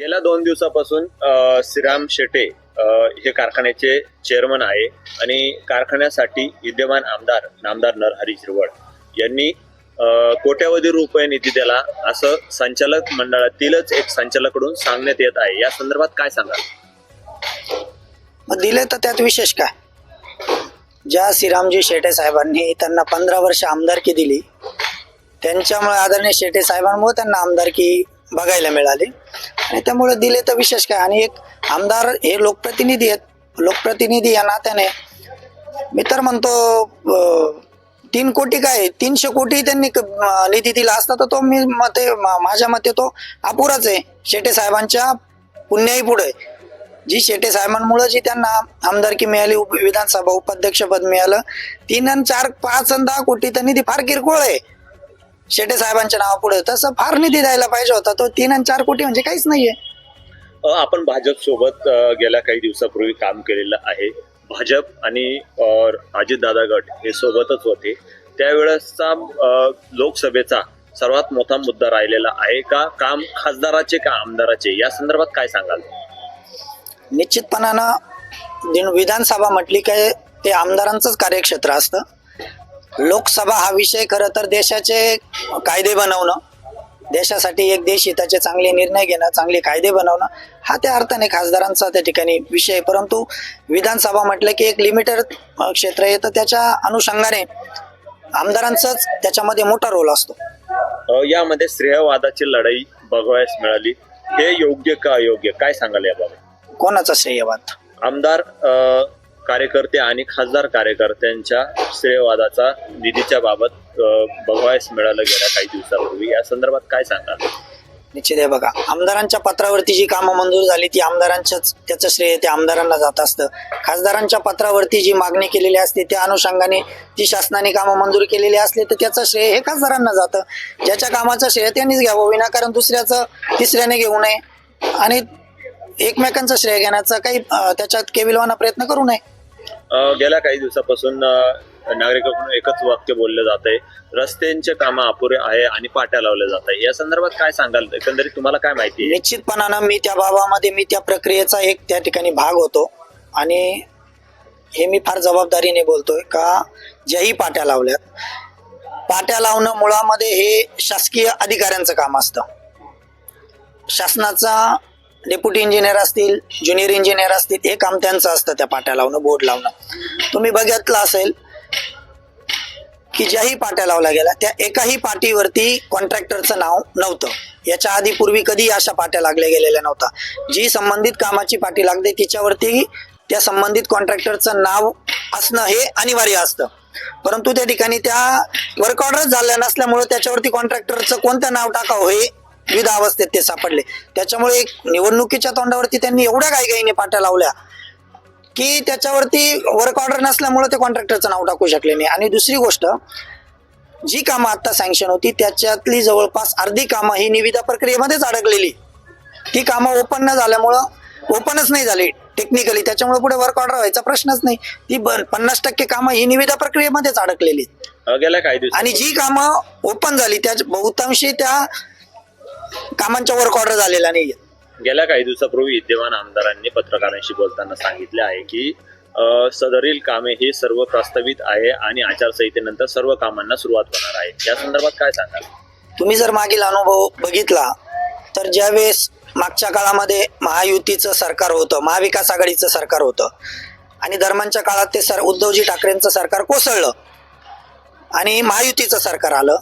गेल्या दोन दिवसापासून श्रीराम शेटे हे कारखान्याचे चेअरमन आहे आणि कारखान्यासाठी विद्यमान आमदार नामदार नरहरी झिरवळ यांनी कोट्यावधी रुपये निधी दिला. असं संचालक मंडळातीलच एक संचालकडून सांगण्यात येत आहे. या संदर्भात काय सांगाल? मग दिले तर त्यात विशेष काय? ज्या श्रीरामजी शेटे साहेबांनी त्यांना पंधरा वर्ष आमदारकी दिली त्यांच्यामुळे आदरणीय शेटे साहेबांमुळे त्यांना आमदारकी बघायला मिळाली. आणि त्यामुळे दिले तर विशेष काय? आणि एक आमदार हे लोकप्रतिनिधी आहेत. लोकप्रतिनिधी या नात्याने. मी तर म्हणतो तीन कोटी काय? तीनशे कोटी त्यांनी क- निधी दिला असता तर तो मी मते माझ्या मते तो अपुराच आहे. शेटे साहेबांच्या पुण्याही पुढे. जी शेटे साहेबांमुळे जी त्यांना आमदारकी मिळाली उप- विधानसभा उपाध्यक्षपद मिळालं तीन आणि चार पाच आणि दहा कोटी तर निधी फार किरकोळ आहे. शेटे साहेबांच्या नावापुढे तसं फार निधी द्यायला पाहिजे होता. तो तीन आणि चार कोटी म्हणजे काहीच नाहीये. अ, आपण भाजप सोबत गेल्या काही दिवसापूर्वी काम केलेलं आहे. भाजप आणि अजितदादा गट हे सोबतच होते. त्यावेळेसचा अ, लोकसभेचा सर्वात मोठा मुद्दा राहिलेला आहे का? काम खासदाराचे का आमदाराचे? या संदर्भात काय सांगाल? निश्चितपणानं दिन- विधानसभा म्हटली काय ते आमदारांचंच कार्यक्षेत्र असतं. लोकसभा हा विषय खरं तर देशाचे कायदे बनवणं देशासाठी एक देश हिताचे चांगले निर्णय घेणं चांगले कायदे बनवणं हा त्या अर्थाने खासदारांचा त्या ठिकाणी विषय. परंतु विधानसभा म्हटलं की एक लिमिटेड क्षेत्र तर त्याच्या अनुषंगाने आमदारांचाच त्याच्यामध्ये मोठा रोल असतो. यामध्ये श्रेयवादाची लढाई बघावयास मिळाली. हे योग्य का अयोग्य? काय सांगाल याबाबत? कोणाचा श्रेयवाद? आमदार कार्यकर्ते आणि खासदार कार्यकर्त्यांच्या श्रेयवादाचा निधीच्या बाबत बघवायस मिळालं गेल्या काही दिवसापूर्वी. या संदर्भात काय सांगाल? निश्चित आहे बघा. आमदारांच्या पत्रावरती जी कामं मंजूर झाली ती आमदारांच्याच त्याचं श्रेय ते आमदारांना जात असतं. खासदारांच्या पत्रावरती जी मागणी केलेली असते त्या अनुषंगाने जी शासनाने कामं मंजूर केलेली असले तर त्याचं श्रेय हे खासदारांना जातं. ज्याच्या कामाचं श्रेय त्यांनीच घ्यावं विनाकारण दुसऱ्याचं तिसऱ्याने घेऊ नये. आणि एकमेकांचं श्रेय घेण्याचा काही त्याच्यात केविलवाना प्रयत्न करू नये. गेल्या काही दिवसापासून नागरिकांकडून एकच वाक्य बोललं जात आहे रस्त्यांचे कामं अपुरे आहे आणि पाट्या लावल्या जात आहे या संदर्भात काय सांगाल? एकंदरीत तुम्हाला काय माहिती निश्चितपणानं मी त्या बाबामध्ये मी त्या प्रक्रियेचा एक त्या ठिकाणी भाग होतो. आणि हे मी फार जबाबदारीने बोलतोय का ज्याही पाट्या लावल्यात पाट्या लावणं मुळामध्ये हे शासकीय अधिकाऱ्यांचं काम असतं. शासनाचा डेप्युटी इंजिनियर असतील ज्युनियर इंजिनियर असतील हे काम त्यांचं असतं त्या पाट्या लावणं बोर्ड लावणं. तुम्ही बघितलं असेल की ज्याही पाट्या लावल्या गेल्या त्या एकाही पाटीवरती कॉन्ट्रॅक्टरचं नाव नव्हतं. याच्या आधी पूर्वी कधी अशा पाट्या लागल्या गेलेल्या नव्हत्या. जी संबंधित कामाची पाटी लागते तिच्यावरती त्या संबंधित कॉन्ट्रॅक्टरचं नाव असणं हे अनिवार्य असतं. परंतु त्या ठिकाणी त्या वर्क ऑर्डरच झाल्या नसल्यामुळे त्याच्यावरती कॉन्ट्रॅक्टरचं कोणतं नाव टाकावं हे विविध अवस्थेत ते सापडले. त्याच्यामुळे एक निवडणुकीच्या तोंडावरती त्यांनी एवढ्या घाईघाईने पाट्या लावल्या की त्याच्यावरती वर्क ऑर्डर नसल्यामुळे ते कॉन्ट्रॅक्टरचं नाव टाकू शकले नाही. आणि दुसरी गोष्ट जी कामं आता सँक्शन होती त्याच्यातली जवळपास अर्धी कामं ही निविदा प्रक्रियेमध्येच अडकलेली. ती कामं ओपन न झाल्यामुळं ओपनच नाही झाली टेक्निकली त्याच्यामुळे पुढे वर्क ऑर्डर व्हायचा प्रश्नच नाही. ती पन्नास टक्के कामं ही निविदा प्रक्रियेमध्येच अडकलेली. गेल्या काही आणि जी कामं ओपन झाली त्या बहुतांशी त्या कामांच्या वर्क ऑर्डर झालेल्या नाही गेल्या काही दिवसापूर्वी विद्यमान आमदारांनी पत्रकारांशी बोलताना सांगितले आहे की अ, सदरील कामे ही सर्व प्रस्तावित आहे आणि आचारसंहितेनंतर सर्व कामांना सुरुवात होणार आहे. या संदर्भात काय सांगाल? तुम्ही जर मागील अनुभव बघितला तर ज्यावेळेस मागच्या काळामध्ये महायुतीचं सरकार होतं महाविकास आघाडीचं सरकार होतं आणि दरम्यानच्या काळात ते सर उद्धवजी ठाकरेंचं सरकार कोसळलं आणि महायुतीचं सरकार आलं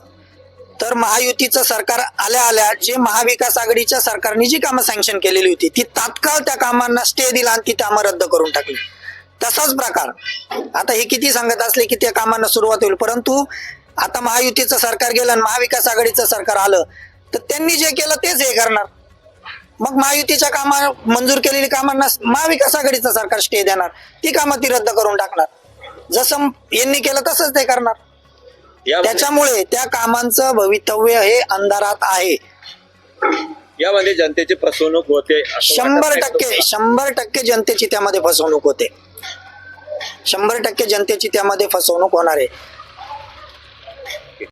तर महायुतीचं सरकार आल्या आल्या जे महाविकास आघाडीच्या सरकारने जी कामं सँक्शन केलेली होती ती तात्काळ त्या कामांना स्टे दिला आणि ती कामं रद्द करून टाकली. तसाच प्रकार. आता हे किती सांगत असले की त्या कामांना सुरुवात होईल परंतु आता महायुतीचं सरकार गेलं आणि महाविकास आघाडीचं सरकार आलं तर त्यांनी जे केलं तेच हे करणार. मग महायुतीच्या कामा मंजूर केलेली कामांना महाविकास आघाडीचं सरकार स्टे देणार ती कामं ती रद्द करून टाकणार. जसं यांनी केलं तसंच ते करणार. त्याच्यामुळे त्या कामांचं भवितव्य हे अंधारात आहे. यामध्ये जनतेची फसवणूक होते शंभर टक्के? शंभर टक्के जनतेची त्यामध्ये फसवणूक होते. शंभर टक्के जनतेची त्यामध्ये फसवणूक होणार आहे.